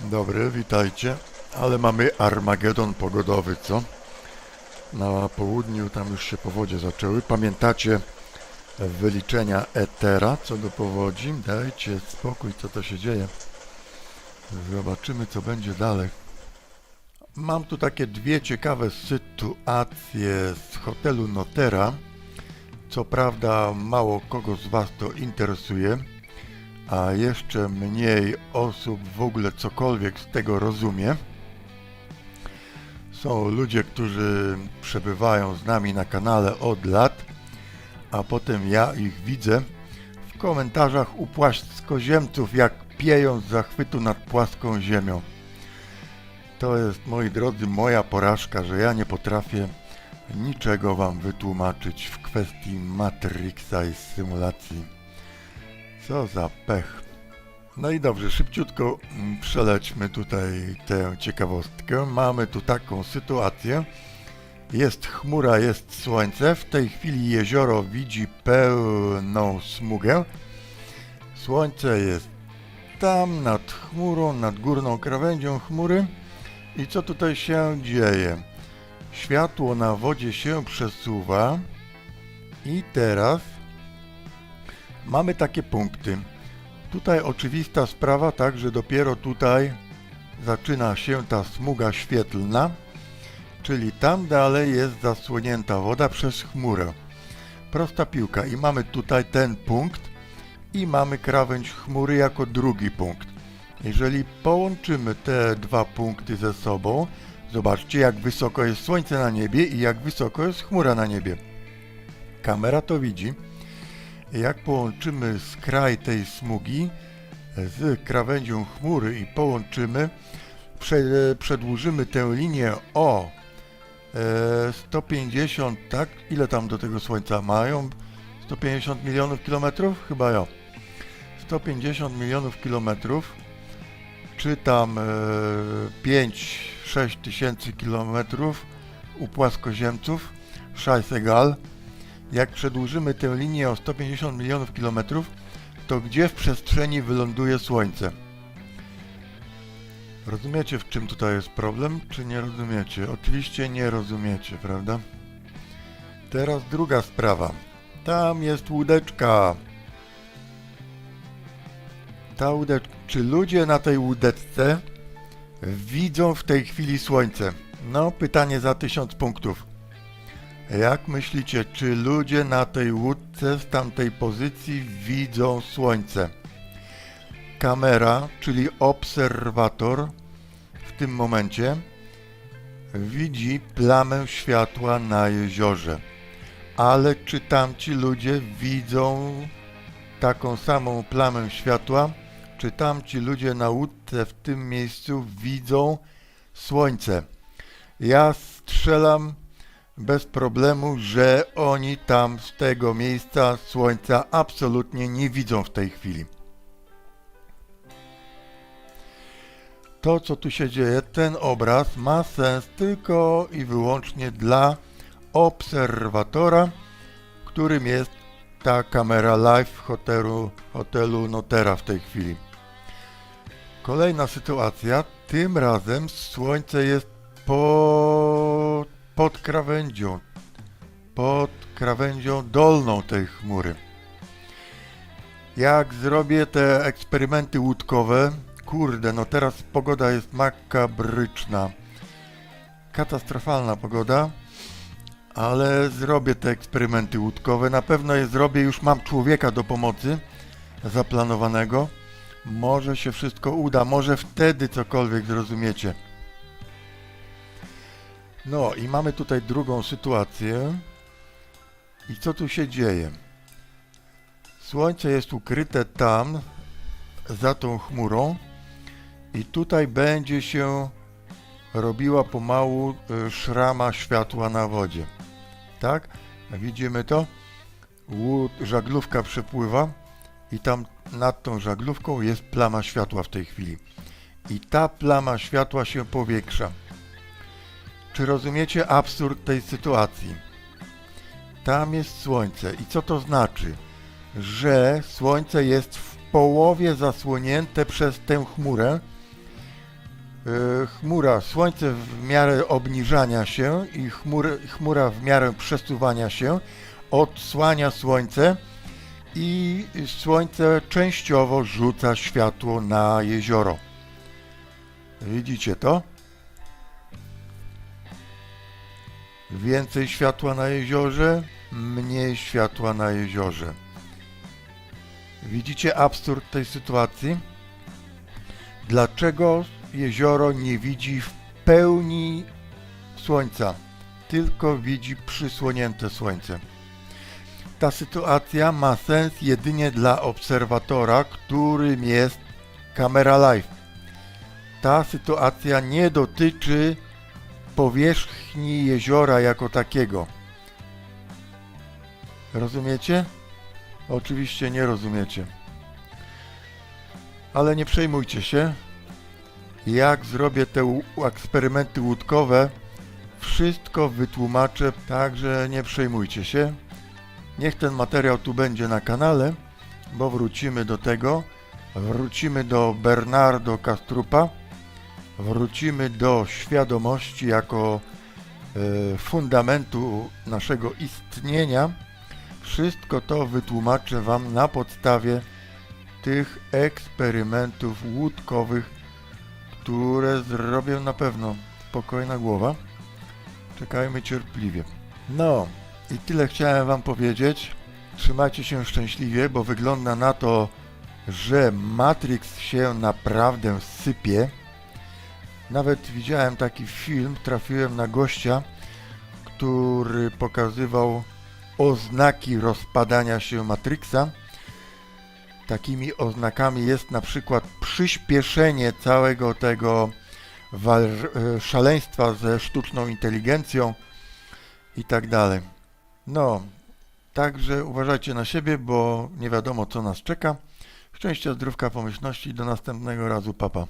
Dobry, witajcie. Ale mamy Armagedon pogodowy, co? Na południu tam już się powodzie zaczęły. Pamiętacie wyliczenia Etera co do powodzi? Dajcie spokój, co to się dzieje. Zobaczymy, co będzie dalej. Mam tu takie dwie ciekawe sytuacje z hotelu Notera. Co prawda mało kogo z Was to interesuje, a jeszcze mniej osób w ogóle cokolwiek z tego rozumie. Są ludzie, którzy przebywają z nami na kanale od lat, a potem ja ich widzę w komentarzach u płaskoziemców, jak pieją z zachwytu nad płaską ziemią. To jest, moi drodzy, moja porażka, że ja nie potrafię niczego Wam wytłumaczyć w kwestii Matrixa i symulacji. Co za pech. No i dobrze, szybciutko mm, przelećmy tutaj tę ciekawostkę. Mamy tu taką sytuację. Jest chmura, jest słońce. W tej chwili jezioro widzi pełną smugę. Słońce jest tam nad chmurą, nad górną krawędzią chmury. I co tutaj się dzieje? Światło na wodzie się przesuwa. I teraz mamy takie punkty. Tutaj oczywista sprawa, tak, że dopiero tutaj zaczyna się ta smuga świetlna, czyli tam dalej jest zasłonięta woda przez chmurę. Prosta piłka i mamy tutaj ten punkt i mamy krawędź chmury jako drugi punkt. Jeżeli połączymy te dwa punkty ze sobą, zobaczcie jak wysoko jest słońce na niebie i jak wysoko jest chmura na niebie. Kamera to widzi. Jak połączymy skraj tej smugi z krawędzią chmury i połączymy, prze, przedłużymy tę linię o e, 150, tak? Ile tam do tego słońca mają? 150 milionów kilometrów? Chyba ja. 150 milionów kilometrów, czy tam e, 5-6 tysięcy kilometrów u płaskoziemców, scheißegal. Jak przedłużymy tę linię o 150 milionów kilometrów, to gdzie w przestrzeni wyląduje Słońce? Rozumiecie, w czym tutaj jest problem, czy nie rozumiecie? Oczywiście nie rozumiecie, prawda? Teraz druga sprawa. Tam jest łódeczka. Ta łódeczka. Czy ludzie na tej łódeczce widzą w tej chwili Słońce? No, pytanie za tysiąc punktów. Jak myślicie, czy ludzie na tej łódce z tamtej pozycji widzą Słońce? Kamera, czyli obserwator w tym momencie widzi plamę światła na jeziorze. Ale czy tamci ludzie widzą taką samą plamę światła? Czy tamci ludzie na łódce w tym miejscu widzą Słońce? Ja strzelam bez problemu, że oni tam z tego miejsca słońca absolutnie nie widzą w tej chwili. To, co tu się dzieje, ten obraz ma sens tylko i wyłącznie dla obserwatora, którym jest ta kamera live hotelu, hotelu Notera w tej chwili. Kolejna sytuacja, tym razem słońce jest po pod krawędzią, pod krawędzią dolną tej chmury. Jak zrobię te eksperymenty łódkowe, kurde, no teraz pogoda jest makabryczna, katastrofalna pogoda, ale zrobię te eksperymenty łódkowe, na pewno je zrobię, już mam człowieka do pomocy zaplanowanego, może się wszystko uda, może wtedy cokolwiek zrozumiecie. No i mamy tutaj drugą sytuację. I co tu się dzieje? Słońce jest ukryte tam, za tą chmurą i tutaj będzie się robiła pomału y, szrama światła na wodzie. Tak? Widzimy to? Żaglówka przepływa i tam nad tą żaglówką jest plama światła w tej chwili. I ta plama światła się powiększa. Czy rozumiecie absurd tej sytuacji? Tam jest słońce. I co to znaczy? Że słońce jest w połowie zasłonięte przez tę chmurę, e, chmura, słońce w miarę obniżania się i chmura, chmura w miarę przesuwania się odsłania słońce i słońce częściowo rzuca światło na jezioro. Widzicie to? Więcej światła na jeziorze, mniej światła na jeziorze. Widzicie absurd tej sytuacji? Dlaczego jezioro nie widzi w pełni słońca, tylko widzi przysłonięte słońce? Ta sytuacja ma sens jedynie dla obserwatora, którym jest kamera live. Ta sytuacja nie dotyczy powierzchni jeziora jako takiego. Rozumiecie? Oczywiście nie rozumiecie. Ale nie przejmujcie się. Jak zrobię te eksperymenty łódkowe, wszystko wytłumaczę, także nie przejmujcie się. Niech ten materiał tu będzie na kanale, bo wrócimy do tego. Wrócimy do Bernardo Castrupa. Wrócimy do świadomości jako e, fundamentu naszego istnienia. Wszystko to wytłumaczę Wam na podstawie tych eksperymentów łódkowych, które zrobię na pewno. Spokojna głowa. Czekajmy cierpliwie. No, i tyle chciałem Wam powiedzieć. Trzymajcie się szczęśliwie, bo wygląda na to, że Matrix się naprawdę sypie. Nawet widziałem taki film, trafiłem na gościa, który pokazywał oznaki rozpadania się Matrixa. Takimi oznakami jest na przykład przyspieszenie całego tego szaleństwa ze sztuczną inteligencją i tak dalej. No, także uważajcie na siebie, bo nie wiadomo co nas czeka. Szczęścia, zdrówka, pomyślności. Do następnego razu, papa.